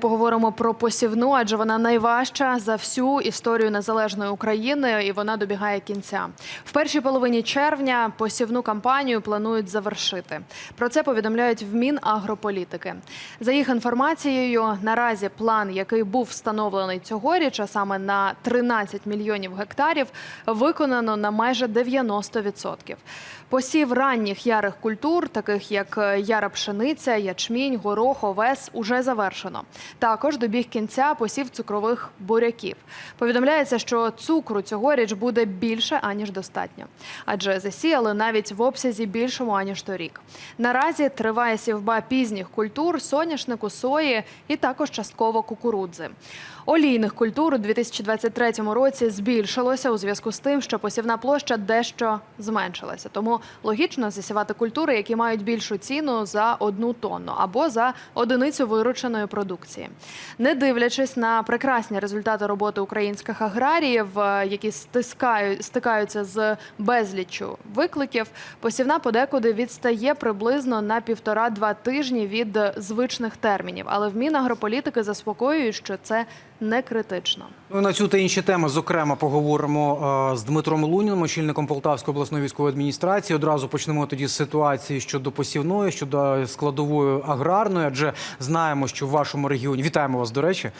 Поговоримо про посівну, адже вона найважча за всю історію незалежної України, і вона добігає кінця. В першій половині червня посівну кампанію планують завершити. Про це повідомляють в Мінагрополітики. За їх інформацією, наразі план, який був встановлений цьогоріч, а саме на 13 мільйонів гектарів, виконано на майже 90%. Посів ранніх ярих культур, таких як яра пшениця, ячмінь, горох, овес, уже завершено. Також добіг кінця посів цукрових буряків. Повідомляється, що цукру цьогоріч буде більше аніж достатньо, адже засіяли навіть в обсязі більшому аніж торік. Наразі триває сівба пізніх культур, соняшнику, сої і також частково кукурудзи. Олійних культур у 2023 році збільшилося у зв'язку з тим, що посівна площа дещо зменшилася. Тому логічно засівати культури, які мають більшу ціну за одну тонну або за одиницю вирученої продукції. Не дивлячись на прекрасні результати роботи українських аграріїв, е, які стискають стикаються з безліччю викликів, посівна подекуди відстає приблизно на півтора-два тижні від звичних термінів. Але в Мінагрополітики заспокоюють, що це не критично. Ну, на цю та інші теми, зокрема, поговоримо е, з Дмитром Луніним, очільником Полтавської обласної військової адміністрації. Одразу почнемо тоді з ситуації щодо посівної, щодо складової аграрної. Адже знаємо, що в вашому регіоні вітаємо вас, до речі.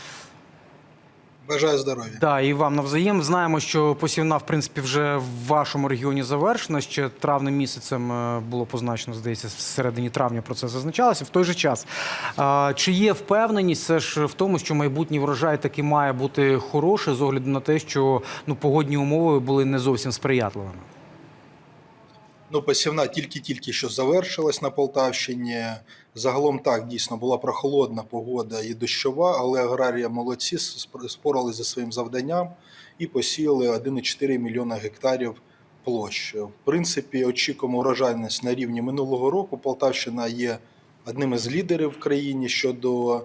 Бажаю здоров'я. Да, і вам навзаєм. Знаємо, що посівна, в принципі, вже в вашому регіоні завершена. Ще травним місяцем е, було позначено, здається, в середині травня про це зазначалося. В той же час. Чи є впевненість все ж в тому, що майбутній врожай таки має бути хороший з огляду на те, що ну погодні умови були не зовсім сприятливими? Ну, посівна тільки-тільки що завершилась на Полтавщині. Загалом так дійсно була прохолодна погода і дощова, але аграрії молодці спор- спорали зі своїм завданням і посіяли 1,4 мільйона гектарів площ. В принципі, очікуємо урожайність на рівні минулого року. Полтавщина є одним із лідерів в країні щодо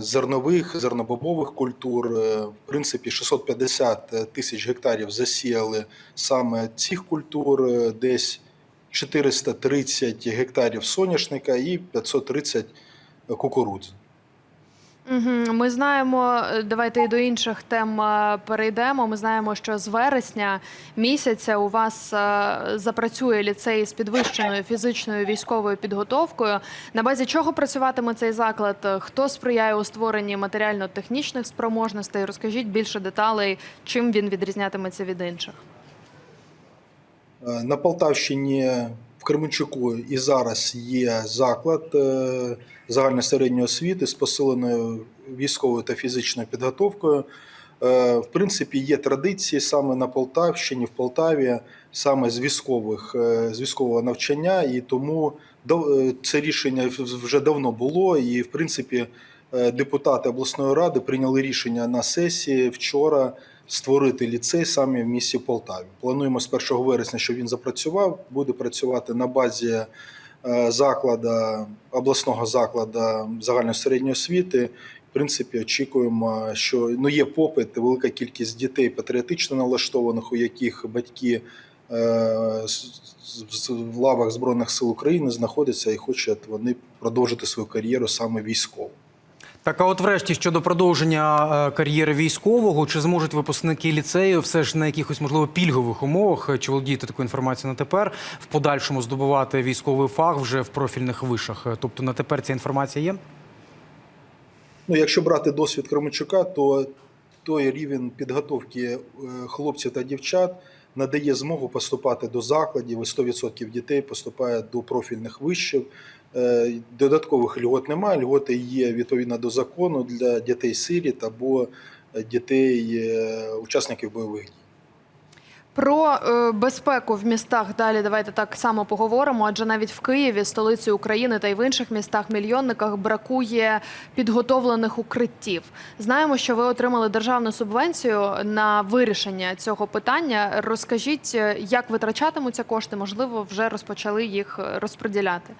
зернових, зернобобових культур. Е, В принципі, 650 тисяч гектарів засіяли саме цих культур, е, десь 430 гектарів соняшника і 530 кукурудзи. Ми знаємо, е, давайте і до інших тем е, перейдемо. Ми знаємо, що з вересня місяця у вас е, запрацює ліцей з підвищеною фізичною військовою підготовкою. На базі чого працюватиме цей заклад? Хто сприяє у створенні матеріально-технічних спроможностей? Розкажіть більше деталей, чим він відрізнятиметься від інших. На Полтавщині в Кременчуку і зараз є заклад е, загальної середньої освіти з посиленою військовою та фізичною підготовкою. Е, В принципі, є традиції саме на Полтавщині, в Полтаві, саме з військових е, з військового навчання, і тому це рішення вже давно було. І в принципі, депутати обласної ради прийняли рішення на сесії вчора створити ліцей саме в місті Полтаві. Плануємо з 1 вересня, щоб він запрацював. Буде працювати на базі е, заклада обласного закладу загальної середньої освіти. В принципі, очікуємо, що ну є попит, велика кількість дітей патріотично налаштованих, у яких батьки е, в лавах Збройних сил України знаходяться і хочуть вони продовжити свою кар'єру саме військову. Так, а от врешті щодо продовження е, кар'єри військового, чи зможуть випускники ліцею все ж на якихось можливо пільгових умовах, е, чи володієте такою інформацією на тепер, в подальшому здобувати військовий фах вже в профільних вишах? Е, Тобто на тепер ця інформація є? Ну, якщо брати досвід Кременчука, то той рівень підготовки хлопців та дівчат надає змогу поступати до закладів, і 100% дітей поступає до профільних вишів. Е, Додаткових льгот немає. Льготи є відповідно до закону для дітей-сиріт або е, дітей е, учасників бойових дій. Про е, безпеку в містах далі давайте так само поговоримо. Адже навіть в Києві, столиці України та й в інших містах-мільйонниках бракує підготовлених укриттів. Знаємо, що ви отримали державну субвенцію на вирішення цього питання. Розкажіть, е, як витрачатимуться кошти? Можливо, вже розпочали їх е, розподіляти.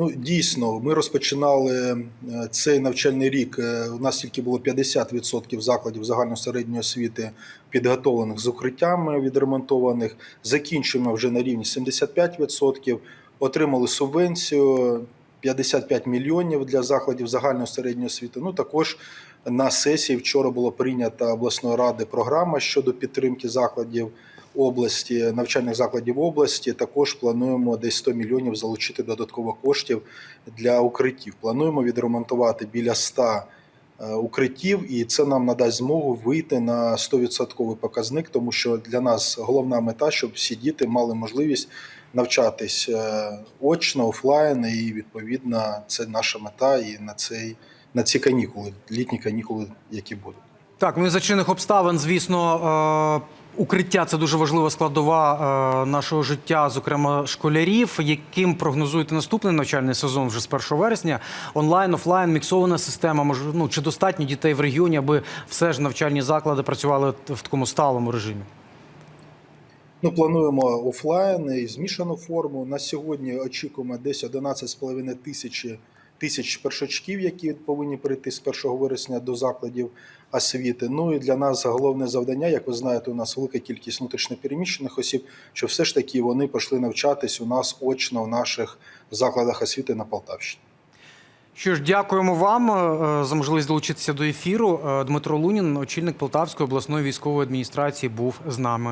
Ну, дійсно, ми розпочинали е, цей навчальний рік. е, У нас тільки було 50% закладів загальносередньої освіти підготовлених з укриттями відремонтованих. Закінчуємо вже на рівні 75%. Отримали субвенцію 55 мільйонів для закладів загальної середньої освіти. Ну також на сесії вчора було прийнята обласної ради програма щодо підтримки закладів області, навчальних закладів області. Також плануємо десь 100 мільйонів залучити додатково коштів для укриттів. Плануємо відремонтувати біля 100 е, укриттів, і це нам надасть змогу вийти на 100% показник, тому що для нас головна мета, щоб всі діти мали можливість навчатись е, очно, офлайн, і відповідно це наша мета і на цей на ці канікули, літні канікули, які будуть. Так, ну і за чинних обставин, звісно, е, укриття це дуже важлива складова е, нашого життя, зокрема школярів. Яким прогнозуєте наступний навчальний сезон вже з 1 вересня? Онлайн, офлайн, міксована система. Може, ну чи достатньо дітей в регіоні, аби все ж навчальні заклади працювали в такому сталому режимі? Ну, плануємо офлайн і змішану форму. На сьогодні очікуємо десь 11,5 тисячі тисяч першачків, які повинні прийти з 1 вересня до закладів освіти. Ну і для нас головне завдання, як ви знаєте, у нас велика кількість внутрішньопереміщених осіб, що все ж таки вони пішли навчатись у нас очно в наших закладах освіти на Полтавщині. Що ж, дякуємо вам е, за можливість долучитися до ефіру. Е, Дмитро Лунін, очільник Полтавської обласної військової адміністрації, був з нами.